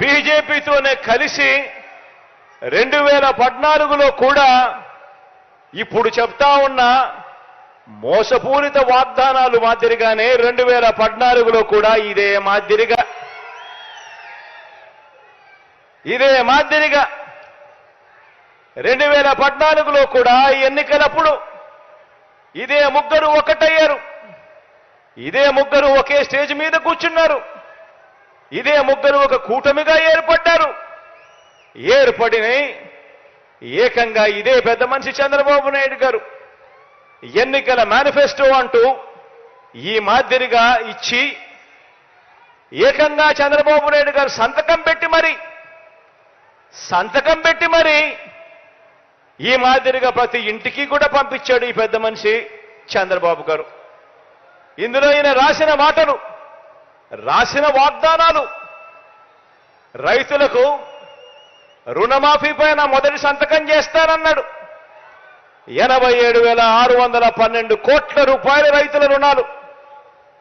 బీజేపీతోనే కలిసి రెండు వేల పద్నాలుగులో కూడా ఇప్పుడు చెప్తా ఉన్న మోసపూరిత వాగ్దానాలు మాదిరిగానే రెండు వేల పద్నాలుగులో కూడా ఇదే మాదిరిగా. ఇదే మాదిరిగా రెండు వేల పద్నాలుగులో కూడా ఎన్నికలప్పుడు ఇదే ముగ్గురు ఒకటయ్యారు. ఇదే ముగ్గురు ఒకే స్టేజ్ మీద కూర్చున్నారు. ఇదే ముగ్గురు ఒక కూటమిగా ఏర్పడ్డారు. ఏర్పడిన ఏకంగా ఇదే పెద్ద మనిషి చంద్రబాబు నాయుడు గారు. ఎన్నికల మేనిఫెస్టో అంటూ ఈ మాదిరిగా ఇచ్చి ఏకంగా చంద్రబాబు నాయుడు గారు సంతకం పెట్టి మరి సంతకం పెట్టి మరి ఈ మాదిరిగా ప్రతి ఇంటికి కూడా పంపించాడు ఈ పెద్ద మనిషి చంద్రబాబు గారు. ఇందులో ఈయన రాసిన మాటలు రాసిన వాగ్దానాలు. రైతులకు రుణమాఫీ పైన మొదటి సంతకం చేస్తానన్నాడు. ఎనభై ఏడు వేల ఆరు వందల పన్నెండు కోట్ల రూపాయల రైతుల రుణాలు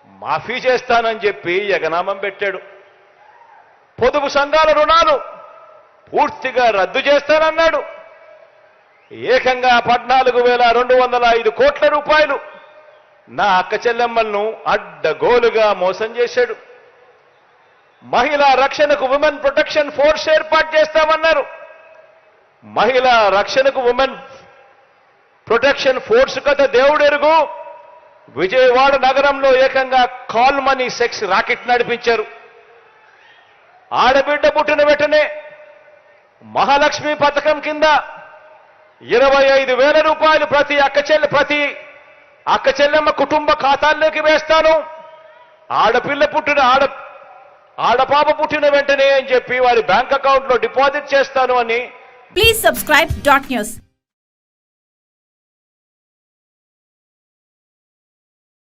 మాఫీ చేస్తానని చెప్పి ఎగనామం పెట్టాడు. పొదుపు సంఘాల రుణాలు పూర్తిగా రద్దు చేస్తానన్నాడు. ఏకంగా పద్నాలుగు వేల రెండు వందల ఐదు కోట్ల రూపాయలు నా అక్క చెల్లెమ్మలను అడ్డగోలుగా మోసం చేశాడు. మహిళా రక్షణకు ఉమెన్ ప్రొటెక్షన్ ఫోర్స్ ఏర్పాటు చేస్తామన్నారు. మహిళా రక్షణకు ఉమెన్ ప్రొటెక్షన్ ఫోర్స్ కథ దేవుడెరుగు. విజయవాడ నగరంలో ఏకంగా కాల్ మనీ సెక్స్ రాకెట్ నడిపించారు. ఆడబిడ్డ పుట్టిన వెంటనే మహాలక్ష్మి పథకం కింద ఇరవై ఐదు వేల రూపాయలు ప్రతి అక్క చెల్లె ప్రతి అక్క చెల్లెమ్మ కుటుంబ ఖాతాల్లోకి వేస్తాను. ఆడపిల్ల పుట్టిన ఆడ ఆడపాప పుట్టిన వెంటనే అని చెప్పి వారి బ్యాంక్ అకౌంట్లో డిపాజిట్ చేస్తాను అని ప్లీజ్ సబ్స్క్రైబ్ డాట్ న్యూస్